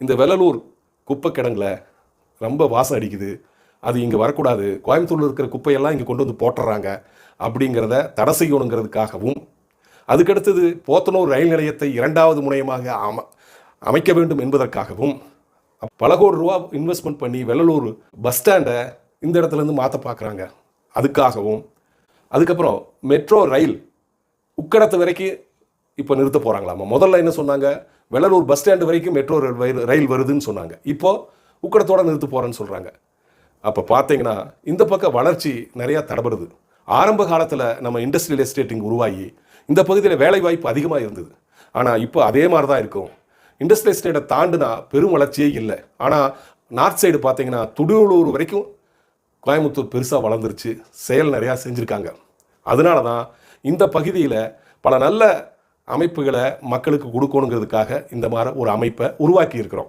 இந்த வெள்ளலூர் குப்பை கிடங்குல ரொம்ப வாசம் அடிக்குது. அது இங்கே வரக்கூடாது. கோயம்புத்தூரில் இருக்கிற குப்பையெல்லாம் இங்கே கொண்டு வந்து போட்டுறாங்க அப்படிங்கிறத தடை செய்யணுங்கிறதுக்காகவும் அதுக்கடுத்தது போத்தனூர் ரயில் நிலையத்தை இரண்டாவது முனையமாக அம அமைக்க வேண்டும் என்பதற்காகவும் பல கோடி ரூபா இன்வெஸ்ட்மெண்ட் பண்ணி வெள்ளலூர் பஸ் ஸ்டாண்டை இந்த இடத்துல இருந்து மாற்ற பார்க்குறாங்க அதுக்காகவும் அதுக்கப்புறம் மெட்ரோ ரயில் உக்கடத்து வரைக்கும் இப்போ நிறுத்த போகிறாங்களாமா முதல்ல என்ன சொன்னாங்க? வெள்ளலூர் பஸ் ஸ்டாண்டு வரைக்கும் மெட்ரோ ரயில் ரயில் வருதுன்னு சொன்னாங்க. இப்போது உக்கடத்தோட நிறுத்த போகிறேன்னு சொல்கிறாங்க அப்போ பார்த்தீங்கன்னா இந்த பக்கம் வளர்ச்சி நிறையா தடபடுது. ஆரம்ப காலத்தில் நம்ம இண்டஸ்ட்ரியல் எஸ்டேட்டிங் உருவாகி இந்த பகுதியில் வேலை வாய்ப்பு அதிகமாக இருந்தது. ஆனால் இப்போ அதே மாதிரி தான் இருக்கும். இண்டஸ்ட்ரியல் எஸ்டேட்டை தாண்டுனா பெரும் வளர்ச்சியே இல்லை. ஆனால் நார்த் சைடு பார்த்தீங்கன்னா துடுவலூர் வரைக்கும் கோயம்புத்தூர் பெருசாக வளர்ந்துருச்சு. செயல் நிறையா செஞ்சுருக்காங்க. அதனால தான் இந்த பகுதியில் பல நல்ல அமைப்புகளை மக்களுக்கு கொடுக்கணுங்கிறதுக்காக இந்த மாதிரி ஒரு அமைப்பை உருவாக்கி இருக்கிறோம்